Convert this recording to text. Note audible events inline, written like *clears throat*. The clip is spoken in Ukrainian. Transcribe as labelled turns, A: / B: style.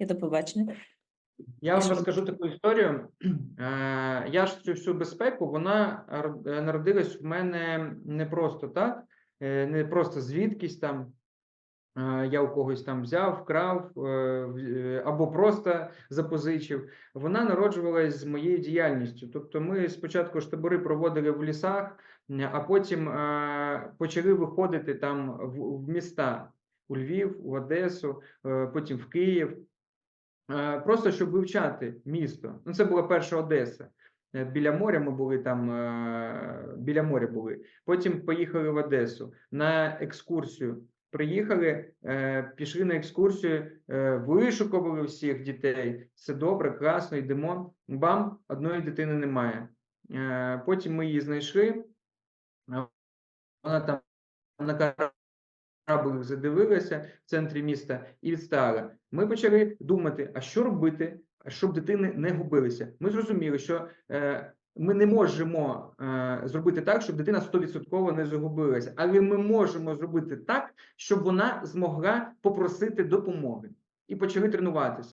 A: і до побачення.
B: Я вам розкажу таку історію. *clears throat* Е, Я ж цю всю безпеку, вона е, народилась в мене не просто так, е, не просто звідкись там. Я у когось там взяв, вкрав в- або просто запозичив. Вона народжувалась з моєю діяльністю. Тобто, ми спочатку ж табори проводили в лісах, а потім почали виходити там в, в міста у Львів, у Одесу, потім в Київ. Е, Просто щоб вивчати місто. Ну, це була перша Одеса. Е, Біля моря ми були там, е, біля моря були. Потім поїхали в Одесу на екскурсію. Приїхали, пішли на екскурсію, вишукували всіх дітей. Все добре, класно, йдемо. Бам, одної дитини немає. Потім ми її знайшли. Вона там на кораблик задивилася в центрі міста і відстали. Ми почали думати, а що робити, щоб дитини не губилися. Ми зрозуміли, що е, ми не можемо е, зробити так, щоб дитина 100% не загубилася, але ми можемо зробити так, щоб вона змогла попросити допомоги і почали тренуватися.